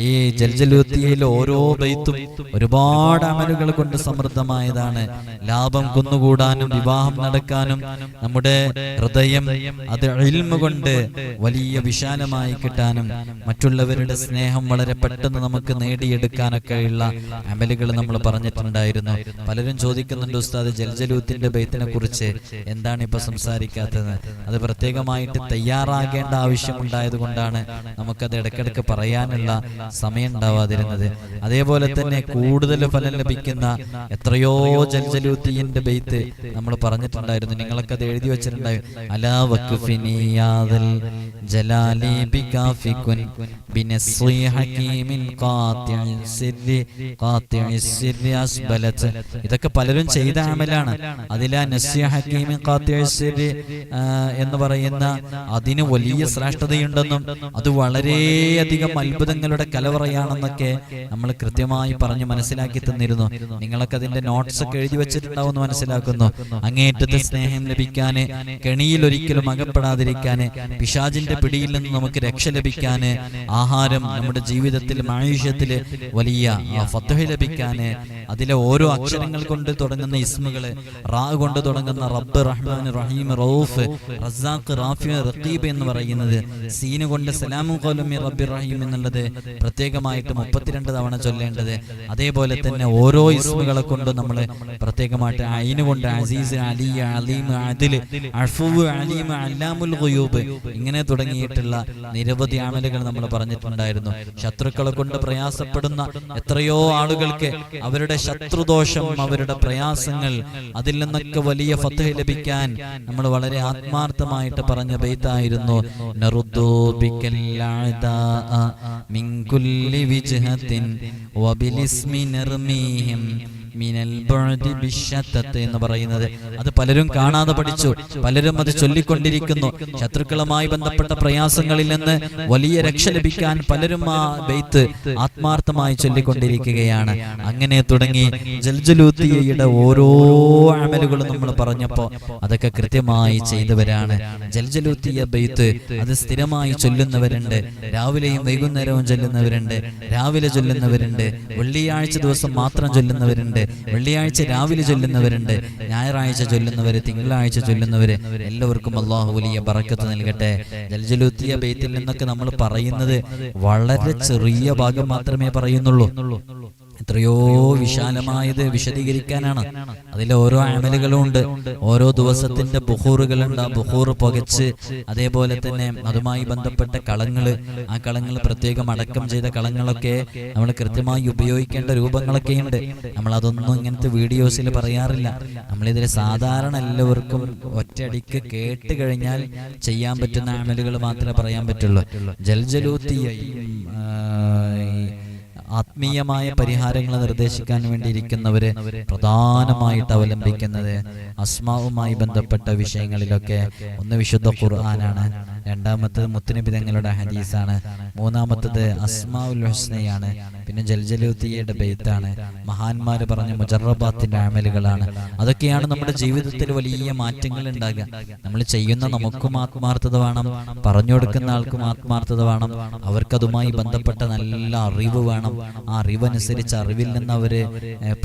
ഈ ജൽജലുത്തിയിൽ ഓരോ ബൈത്തും ഒരുപാട് അമലുകൾ കൊണ്ട് സമൃദ്ധമായതാണ്. ലാഭം കുന്നുകൂടാനും വിവാഹം നടക്കാനും നമ്മുടെ ഹൃദയം അത് ഇൽമ കൊണ്ട് വലിയ വിശാലമായി കിട്ടാനും മറ്റുള്ളവരുടെ സ്നേഹം വളരെ പെട്ടെന്ന് നമുക്ക് നേടിയെടുക്കാനൊക്കെയുള്ള അമലുകൾ നമ്മൾ പറഞ്ഞിട്ടുണ്ടായിരുന്നു. പലരും ചോദിക്കുന്നുണ്ട് ഉസ്താദ് ജൽജലൂത്തിന്റെ ബൈത്തിനെ കുറിച്ച് എന്താണ് ഇപ്പൊ സംസാരിക്കാത്തത്? അത് പ്രത്യേകമായിട്ട് തയ്യാറാകേണ്ട ആവശ്യമുണ്ടായത് കൊണ്ടാണ് നമുക്കത് ഇടയ്ക്കിടയ്ക്ക് പറയാനുള്ള സമയം ഉണ്ടാവാതിരുന്നത്. അതേപോലെ തന്നെ കൂടുതൽ ഫലം ലഭിക്കുന്ന എത്രയോ ജൽജലൂത്തിന്റെ ബൈത്ത് നമ്മൾ പറഞ്ഞിട്ടുണ്ടായിരുന്നു. നിങ്ങളൊക്കെ അത് എഴുതി വെച്ചിട്ടുണ്ടായി. അലാ ജലാലി ബികാഫികുൻ ഇതൊക്കെ പലരും ചെയ്ത അമലാണ്. അതിലാ നസ്യ ഹക്കീമി എന്ന് പറയുന്ന അതിന് വലിയ ശ്രേഷ്ഠതയുണ്ടെന്നും അത് വളരെയധികം അത്ഭുതങ്ങളുടെ കലവറയാണെന്നൊക്കെ നമ്മൾ കൃത്യമായി പറഞ്ഞ് മനസ്സിലാക്കി തന്നിരുന്നു. നിങ്ങളൊക്കെ അതിന്റെ നോട്ട്സ് ഒക്കെ എഴുതി വെച്ചിട്ടുണ്ടാവുമെന്ന് മനസ്സിലാക്കുന്നു. അങ്ങേറ്റത്തെ സ്നേഹം ലഭിക്കാന് കെണിയിൽ ഒരിക്കലും അകപ്പെടാതിരിക്കാന് പിശാജിന്റെ പിടിയിൽ നിന്ന് നമുക്ക് രക്ഷ ലഭിക്കാന് ആഹാരം നമ്മുടെ ജീവിതത്തിൽ മായുഷ്യത്തിൽ വലിയ ലഭിക്കാൻ ലഭിക്കാന് അതിലെ ഓരോ അക്ഷരങ്ങൾ കൊണ്ട് തുടങ്ങുന്ന ഇസ്മുകൾ റാ കൊണ്ട് തുടങ്ങുന്ന റബ്ബ് റഹ്മാൻ റഹീം റൌഫ് റസാഖ് റാഫി റഖീബ് എന്ന് പറയുന്നത് സീന് കൊണ്ട് സലാമു കോലമി റബ്ബി റഹീം എന്നുള്ളത് പ്രത്യേകമായിട്ട് മുപ്പത്തിരണ്ട് തവണ ചൊല്ലേണ്ടത്. അതേപോലെ തന്നെ ഓരോ ഇസ്മുകളെ കൊണ്ട് നമ്മൾ പ്രത്യേകമായിട്ട് അയിന് കൊണ്ട് അസീസ് അലി അലീം അതിൽ അഫുവ് അലീം അല്ലാമുൽ ഖുയൂബ് ഇങ്ങനെ തുടങ്ങിയിട്ടുള്ള നിരവധി അമലുകൾ നമ്മൾ പറഞ്ഞിട്ടുണ്ടായിരുന്നു. ശത്രുക്കളെ കൊണ്ട് പ്രയാസപ്പെടുന്ന എത്രയോ ആളുകൾക്ക് അവരുടെ ശത്രുദോഷം അവരുടെ പ്രയാസങ്ങൾ അതിൽ നിന്നൊക്കെ വലിയ ഫത്ത് ലഭിക്കാൻ നമ്മൾ വളരെ ആത്മാർത്ഥമായിട്ട് പറഞ്ഞ ബെയ്ത്തായിരുന്നു നറുദ്ദു ബിക്കൽ അഅദാഅ മിൻ കുല്ലി വിജ്ഹത്തിൻ വബിലിസ്മി നർമീഹിം മിനൽ എന്ന് പറയുന്നത്. അത് പലരും കാണാതെ പഠിച്ചു. പലരും അത് ചൊല്ലിക്കൊണ്ടിരിക്കുന്നു. ശത്രുക്കളുമായി ബന്ധപ്പെട്ട പ്രയാസങ്ങളിൽ നിന്ന് വലിയ രക്ഷ ലഭിക്കാൻ പലരും ആ ബെയ്ത്ത് ആത്മാർത്ഥമായി ചൊല്ലിക്കൊണ്ടിരിക്കുകയാണ്. അങ്ങനെ തുടങ്ങി ജൽജലൂത്തിയയുടെ ഓരോ അമലുകളും നമ്മൾ പറഞ്ഞപ്പോ അതൊക്കെ കൃത്യമായി ചെയ്തവരാണ്. ജൽജലൂത്തിയ ബെയ്ത്ത് അത് സ്ഥിരമായി ചൊല്ലുന്നവരുണ്ട്. രാവിലെയും വൈകുന്നേരവും ചൊല്ലുന്നവരുണ്ട്. രാവിലെ ചൊല്ലുന്നവരുണ്ട്. വെള്ളിയാഴ്ച ദിവസം മാത്രം ചൊല്ലുന്നവരുണ്ട്. വെള്ളിയാഴ്ച രാവിലെ ചൊല്ലുന്നവരുണ്ട്. ഞായറാഴ്ച ചൊല്ലുന്നവര് തിങ്കളാഴ്ച ചൊല്ലുന്നവര് എല്ലാവർക്കും അള്ളാഹു വലിയ ബറക്കത്ത് നൽകട്ടെ. ജൽജലൂത്തിയ ബേത്തിൽ നിന്നൊക്കെ നമ്മൾ പറയുന്നത് വളരെ ചെറിയ ഭാഗം മാത്രമേ പറയുന്നുള്ളൂ. എത്രയോ വിശാലമായത് വിശദീകരിക്കാനാണ്. അതിൽ ഓരോ അമലുകളും ഉണ്ട്. ഓരോ ദിവസത്തിന്റെ ബുഹൂറുകളുണ്ട്. ആ ബുഹൂർ പുകച്ച് അതേപോലെ തന്നെ അതുമായി ബന്ധപ്പെട്ട കളങ്ങൾ ആ കളങ്ങൾ പ്രത്യേകം അടക്കം ചെയ്ത കളങ്ങളൊക്കെ നമ്മൾ കൃത്യമായി ഉപയോഗിക്കേണ്ട രൂപങ്ങളൊക്കെ ഉണ്ട് നമ്മൾ അതൊന്നും ഇങ്ങനത്തെ വീഡിയോസിൽ പറയാറില്ല. നമ്മളിതിൽ സാധാരണ എല്ലാവർക്കും ഒറ്റയടിക്ക് കേട്ട് കഴിഞ്ഞാൽ ചെയ്യാൻ പറ്റുന്ന അമലുകൾ മാത്രമേ പറയാൻ പറ്റുള്ളൂ. ജൽജലൂത്തിയയും ആത്മീയമായ പരിഹാരങ്ങൾ നിർദ്ദേശിക്കാൻ വേണ്ടിയിരിക്കുന്നവര് പ്രധാനമായിട്ട് അവലംബിക്കുന്നത് അസ്മാവുമായി ബന്ധപ്പെട്ട വിഷയങ്ങളിലൊക്കെ. ഒന്ന് വിശുദ്ധ ഖുർആനാണ്. രണ്ടാമത്തത് മുത്തുനബി തങ്ങളുടെ ഹദീസാണ്. മൂന്നാമത്തത് അസ്മാഉൽ ഹുസ്നയാണ്. പിന്നെ ജൽജലൂത്തിയയുടെ ബെയ്ത്താണ്. മഹാന്മാര് പറഞ്ഞ മുജറബാത്തിന്റെ അമലുകളാണ്. അതൊക്കെയാണ് നമ്മുടെ ജീവിതത്തിൽ വലിയ മാറ്റങ്ങൾ ഉണ്ടാകുക. നമ്മൾ ചെയ്യുന്ന നമുക്കും ആത്മാർത്ഥത വേണം. പറഞ്ഞു കൊടുക്കുന്ന ആൾക്കും ആത്മാർത്ഥത വേണം. അവർക്കതുമായി ബന്ധപ്പെട്ട നല്ല അറിവ് വേണം. ആ അറിവനുസരിച്ച് അറിവിൽ നിന്ന് അവർ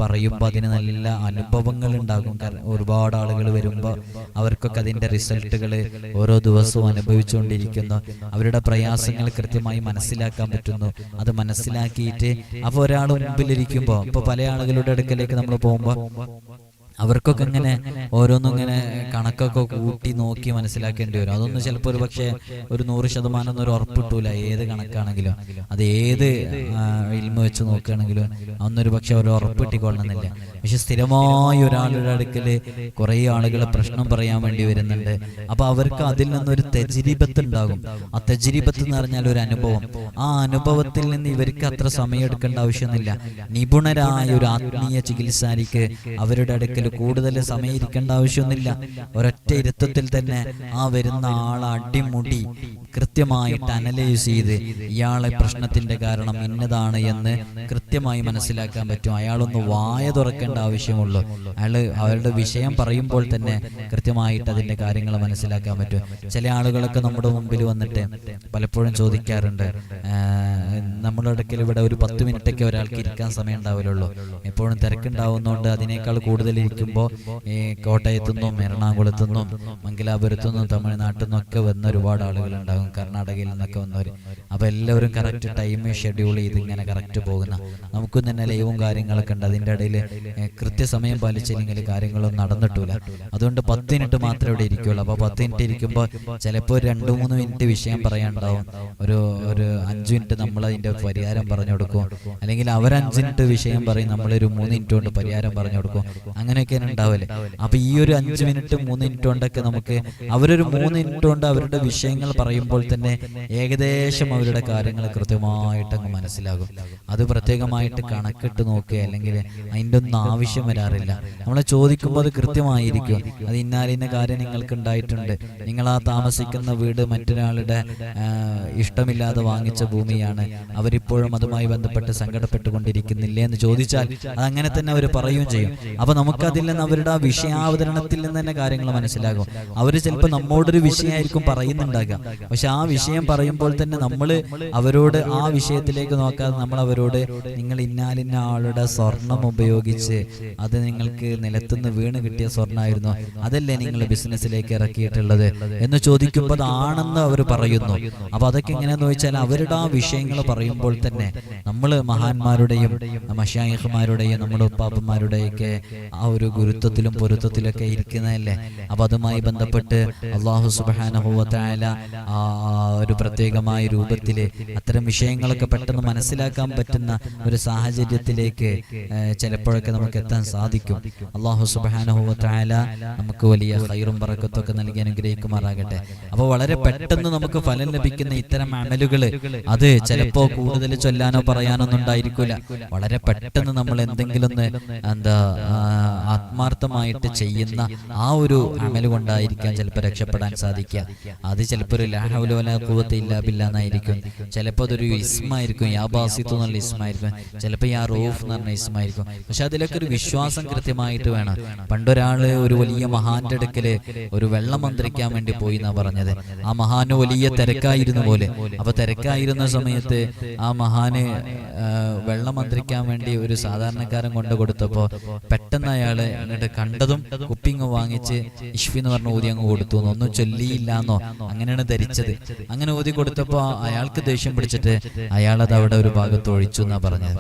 പറയുമ്പോൾ അതിന് നല്ല അനുഭവങ്ങൾ ഉണ്ടാകും. കാരണം ഒരുപാട് ആളുകൾ വരുമ്പോൾ അവർക്കൊക്കെ അതിന്റെ റിസൾട്ടുകൾ ഓരോ ദിവസവും അനുഭവിച്ചുകൊണ്ടിരിക്കുന്നു. അവരുടെ പ്രയാസങ്ങൾ കൃത്യമായി മനസ്സിലാക്കാൻ പറ്റുന്നു. അത് മനസ്സിലാക്കിയിട്ട് അപ്പൊ ഒരാൾ മുമ്പിലിരിക്കുമ്പോൾ ഇപ്പൊ പല ആളുകളുടെ അടുക്കലേക്ക് നമ്മൾ പോകുമ്പോൾ അവർക്കൊക്കെ ഇങ്ങനെ ഓരോന്നും ഇങ്ങനെ കണക്കൊക്കെ കൂട്ടി നോക്കി മനസ്സിലാക്കേണ്ടി വരും. അതൊന്നും ചിലപ്പോൾ ഒരു പക്ഷേ ഒരു നൂറ് ശതമാനം ഒന്നും ഒരു ഉറപ്പിട്ടൂല ഏത് കണക്കാണെങ്കിലും. അത് ഏത് ഇൽമ വെച്ച് നോക്കുകയാണെങ്കിലും അന്നൊരു പക്ഷെ ഒരു ഉറപ്പിട്ടിക്കൊള്ളണമെന്നില്ല പക്ഷെ സ്ഥിരമായി ഒരാളുടെ അടുക്കൽ കുറേ ആളുകൾ പ്രശ്നം പറയാൻ വേണ്ടി വരുന്നുണ്ട്. അപ്പൊ അവർക്ക് അതിൽ നിന്നൊരു തെജിരിബത്ത് ഉണ്ടാകും ആ തെജിരിബത്ത് എന്ന് പറഞ്ഞാൽ ഒരു അനുഭവം. ആ അനുഭവത്തിൽ നിന്ന് ഇവർക്ക് അത്ര സമയം എടുക്കേണ്ട ആവശ്യമൊന്നുമില്ല. നിപുണരായ ഒരു ആത്മീയ ചികിത്സാരിക്ക് അവരുടെ അടുക്കൽ കൂടുതൽ സമയം ഇരിക്കേണ്ട ആവശ്യമൊന്നുമില്ല. ഒരൊറ്റ ഇരുത്തത്തിൽ തന്നെ ആ വരുന്ന ആളെ അടിമുടി കൃത്യമായിട്ട് അനലൈസ് ചെയ്ത് ഇയാളെ പ്രശ്നത്തിന്റെ കാരണം ഇന്നതാണ് എന്ന് കൃത്യമായി മനസ്സിലാക്കാൻ പറ്റും. അയാളൊന്ന് വായ തുറക്കേണ്ട ആവശ്യമുള്ളൂ. അയാൾ അവരുടെ വിഷയം പറയുമ്പോൾ തന്നെ കൃത്യമായിട്ട് അതിന്റെ കാര്യങ്ങൾ മനസ്സിലാക്കാൻ പറ്റും. ചില ആളുകളൊക്കെ നമ്മുടെ മുമ്പിൽ വന്നിട്ട് പലപ്പോഴും ചോദിക്കാറുണ്ട് "ആഹ്, നമ്മുടെ ഇടയ്ക്കിൽ ഇവിടെ ഒരു പത്ത് മിനിറ്റൊക്കെ ഒരാൾക്ക് ഇരിക്കാൻ സമയം ഉണ്ടാവില്ലുള്ളൂ എപ്പോഴും തിരക്കുണ്ടാവുന്നതുകൊണ്ട് അതിനേക്കാൾ കൂടുതൽ കൂടുതലിരിക്കുമ്പോൾ ഈ കോട്ടയത്തുനിന്നും എറണാകുളത്തുനിന്നും മംഗലാപുരത്തുനിന്നും തമിഴ്നാട്ടിൽ നിന്നൊക്കെ വന്ന ഒരുപാട് ആളുകൾ ഉണ്ടാകും കർണാടകയിൽ നിന്നൊക്കെ വന്നവർ അപ്പോൾ എല്ലാവരും കറക്റ്റ് ടൈം ഷെഡ്യൂൾ ചെയ്ത് ഇങ്ങനെ കറക്റ്റ് പോകുന്ന. നമുക്കും തന്നെ ലൈവും കാര്യങ്ങളൊക്കെ ഉണ്ട്. അതിന്റെ ഇടയിൽ കൃത്യസമയം പാലിച്ചില്ലെങ്കിൽ കാര്യങ്ങളൊന്നും നടന്നിട്ടില്ല അതുകൊണ്ട് പത്ത് മിനിറ്റ് മാത്രമേ ഇവിടെ ഇരിക്കുള്ളൂ. അപ്പോൾ പത്ത് മിനിറ്റ് ഇരിക്കുമ്പോൾ ചിലപ്പോൾ രണ്ട് മൂന്ന് മിനിറ്റ് വിഷയം പറയാനുണ്ടാവും. ഒരു ഒരു അഞ്ച് മിനിറ്റ് നമ്മൾ അതിന്റെ പരിഹാരം പറഞ്ഞു കൊടുക്കും. അല്ലെങ്കിൽ അവർ അഞ്ച് മിനിറ്റ് വിഷയം പറയും നമ്മളൊരു മൂന്ന് മിനിറ്റ് കൊണ്ട് പരിഹാരം പറഞ്ഞു കൊടുക്കും. അങ്ങനെയൊക്കെയാണ് ഉണ്ടാവില്ലേ? അപ്പൊ ഈ ഒരു അഞ്ച് മിനിറ്റ് മൂന്ന് മിനിറ്റ് കൊണ്ടൊക്കെ നമുക്ക് അവരൊരു മൂന്ന് മിനിറ്റ് കൊണ്ട് അവരുടെ വിഷയങ്ങൾ പറയുമ്പോൾ തന്നെ ഏകദേശം അവരുടെ കാര്യങ്ങൾ കൃത്യമായിട്ട് അങ്ങ് മനസ്സിലാകും. അത് പ്രത്യേകമായിട്ട് കണക്കിട്ട് നോക്കുക അല്ലെങ്കിൽ അതിന്റെ ഒന്നും ആവശ്യം വരാറില്ല. നമ്മളെ ചോദിക്കുമ്പോൾ അത് കൃത്യമായിരിക്കും. അത് ഇന്നാലിന്ന കാര്യം നിങ്ങൾക്ക് ഉണ്ടായിട്ടുണ്ട് നിങ്ങൾ ആ താമസിക്കുന്ന വീട് മറ്റൊരാളുടെ ഇഷ്ടമില്ലാതെ വാങ്ങിച്ച ഭൂമിയാണ്. അവരിപ്പോഴും അതുമായി ബന്ധപ്പെട്ട് സങ്കടപ്പെട്ടുകൊണ്ടിരിക്കുന്നില്ലേ എന്ന് ചോദിച്ചാൽ അത് അങ്ങനെ തന്നെ അവർ പറയുകയും ചെയ്യും. അപ്പൊ നമുക്ക് അതിൽ നിന്ന് അവരുടെ ആ വിഷയാവതരണത്തിൽ നിന്ന് തന്നെ കാര്യങ്ങൾ മനസ്സിലാകും. അവർ ചിലപ്പോൾ നമ്മോടൊരു വിഷയമായിരിക്കും പറയുന്നുണ്ടാകുക. പക്ഷെ ആ വിഷയം പറയുമ്പോൾ തന്നെ നമ്മൾ അവരോട് ആ വിഷയത്തിലേക്ക് നോക്കാതെ നമ്മൾ അവരോട് നിങ്ങൾ ഇന്നാലിന്ന ആളുടെ സ്വർണം ഉപയോഗിച്ച് അത് നിങ്ങൾക്ക് നിലത്തുനിന്ന് വീണ് കിട്ടിയ സ്വർണമായിരുന്നു അതല്ലേ നിങ്ങൾ ബിസിനസ്സിലേക്ക് ഇറക്കിയിട്ടുള്ളത് എന്ന് ചോദിക്കുമ്പോൾ അതാണെന്ന് അവർ പറയുന്നു. അപ്പൊ അതൊക്കെ എങ്ങനെയാന്ന് ചോദിച്ചാൽ അവരുടെ ആ വിഷയങ്ങൾ പറയുമ്പോൾ തന്നെ നമ്മൾ മഹാന്മാരുടെയും മഷായിഹ്മാരുടെയും നമ്മുടെ ഉപ്പാപ്പന്മാരുടെയൊക്കെ ആ ഒരു ഗുരുത്വത്തിലും പൊരുത്തത്തിലൊക്കെ ഇരിക്കുന്നതല്ലേ? അപ്പൊ അതുമായി ബന്ധപ്പെട്ട് അള്ളാഹു സുബാനഹുവല ആ ഒരു പ്രത്യേകമായ രൂപത്തിൽ അത്തരം വിഷയങ്ങളൊക്കെ പെട്ടെന്ന് മനസ്സിലാക്കാൻ പറ്റുന്ന ഒരു സാഹചര്യത്തിലേക്ക് ചിലപ്പോഴൊക്കെ നമുക്ക് എത്താൻ സാധിക്കും. അള്ളാഹു സുബാനഹുവല നമുക്ക് വലിയ ഹൈറും പറക്കത്തൊക്കെ നൽകി അനുഗ്രഹിക്കുമാറാകട്ടെ. അപ്പോൾ വളരെ പെട്ടെന്ന് നമുക്ക് ഫലം ലഭിക്കുന്ന ഇത്തരം അമലുകൾ അത് ചിലപ്പോ കൂടുതൽ ചൊല്ലാനോ പറയാനോ ഒന്നും ഉണ്ടായിരിക്കില്ല വളരെ പെട്ടെന്ന് നമ്മൾ എന്തെങ്കിലും ഒന്ന് എന്താ ആത്മാർത്ഥമായിട്ട് ചെയ്യുന്ന ആ ഒരു അമൽ കൊണ്ടായിരിക്കാം ചിലപ്പോൾ രക്ഷപ്പെടാൻ സാധിക്കുക. അത് ചിലപ്പോൾ ഒരു ലാഹവലോല കൂവത്തെ ഇല്ല എന്നായിരിക്കും. ചിലപ്പോൾ അതൊരു ഇസ്മായിരിക്കും. യാ ബാസിത്തു എന്നുള്ള ഇസ്മായിരിക്കും. ചിലപ്പോൾ യാ റൂഫ് എന്ന് പറഞ്ഞ ഇസ്മായിരിക്കും. പക്ഷെ അതിലൊക്കെ ഒരു വിശ്വാസം കൃത്യമായിട്ട് വേണം. പണ്ടൊരാൾ ഒരു വലിയ മഹാന്റെ അടുക്കൽ ഒരു വെള്ളം മന്ത്രിക്കാൻ വേണ്ടി പോയി എന്നാ പറഞ്ഞത്. ആ മഹാന് വലിയ തിരക്കായിരുന്നു പോലെ. അപ്പൊ തിരക്കായിരുന്ന സമയത്ത് ആ മഹാന് വെള്ളം മന്ത്രിക്കാൻ വേണ്ടി ഒരു സാധാരണക്കാരൻ കൊണ്ടു കൊടുത്തപ്പോ പെട്ടെന്ന് അയാൾ എന്നിട്ട് കണ്ടതും കുപ്പിങ് വാങ്ങിച്ച് ഇഷ്ഫി എന്ന് പറഞ്ഞ ഊതി അങ്ങ് കൊടുത്തു ഒന്നും ചൊല്ലിയില്ലാന്നോ അങ്ങനെയാണ് ധരിച്ചത്. അങ്ങനെ ഊതി കൊടുത്തപ്പോ അയാൾക്ക് ദേഷ്യം പിടിച്ചിട്ട് അയാളത് അവിടെ ഒരു ഭാഗത്ത് ഒഴിച്ചു എന്നാ പറഞ്ഞത്.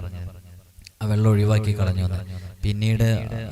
ആ വെള്ളം ഒഴിവാക്കി കളഞ്ഞു പിന്നീട്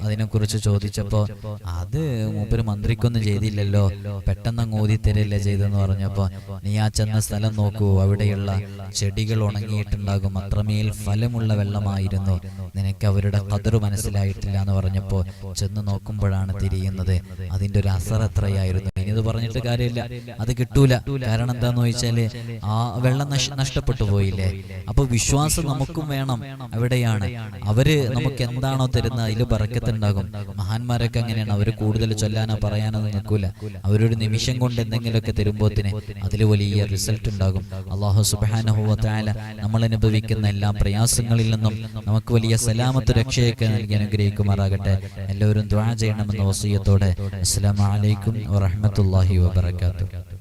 അതിനെക്കുറിച്ച് ചോദിച്ചപ്പോൾ അത് മൂപ്പര് മന്ത്രിക്കൊന്നും ചെയ്തില്ലല്ലോ. പെട്ടെന്ന് അങ്ങ് ഊതിത്തരല്ലേ ചെയ്തെന്ന് പറഞ്ഞപ്പോൾ നീ ആ ചെന്ന സ്ഥലം നോക്കൂ. അവിടെയുള്ള ചെടികൾ ഉണങ്ങിയിട്ടുണ്ടാകും. അത്രമേൽ ഫലമുള്ള വെള്ളമായിരുന്നു. നിനക്ക് അവരുടെ കതറ് മനസ്സിലായിട്ടില്ല എന്ന് പറഞ്ഞപ്പോൾ ചെന്ന് നോക്കുമ്പോഴാണ് തിരിയുന്നത്. അതിന്റെ ഒരു അസർ എത്രയായിരുന്നു? ഇനി ഇത് പറഞ്ഞിട്ട് കാര്യമില്ല. അത് കിട്ടൂല. കാരണം എന്താന്ന് ചോദിച്ചാൽ ആ വെള്ളം നഷ്- നഷ്ടപ്പെട്ടു പോയില്ലേ? അപ്പൊ വിശ്വാസം നമുക്കും വേണം. അവിടെയാണ്. അവർ നമുക്ക് എന്താണോ തരുന്നത് അതിൽ പറക്കത്തുണ്ടാകും. മഹാന്മാരൊക്കെ അങ്ങനെയാണ് അവർ കൂടുതൽ ചൊല്ലാനോ പറയാനോ നിൽക്കൂല. അവരൊരു നിമിഷം കൊണ്ട് എന്തെങ്കിലുമൊക്കെ തരുമ്പോത്തിന് അതിൽ വലിയ റിസൾട്ട് ഉണ്ടാകും. അള്ളാഹു സുബാനഹുല നമ്മൾ അനുഭവിക്കുന്ന എല്ലാ പ്രയാസങ്ങളിൽ നിന്നും നമുക്ക് വലിയ സലാമത്ത് രക്ഷയൊക്കെ നൽകി അനുഗ്രഹിക്കുമാറാകട്ടെ. എല്ലാവരും ദ്വാ ചെയ്യണമെന്ന വസീയത്തോടെ. അസ്സലാമു അലൈക്കും വറഹ്മത്തുള്ളാഹി വബറകാതുഹു.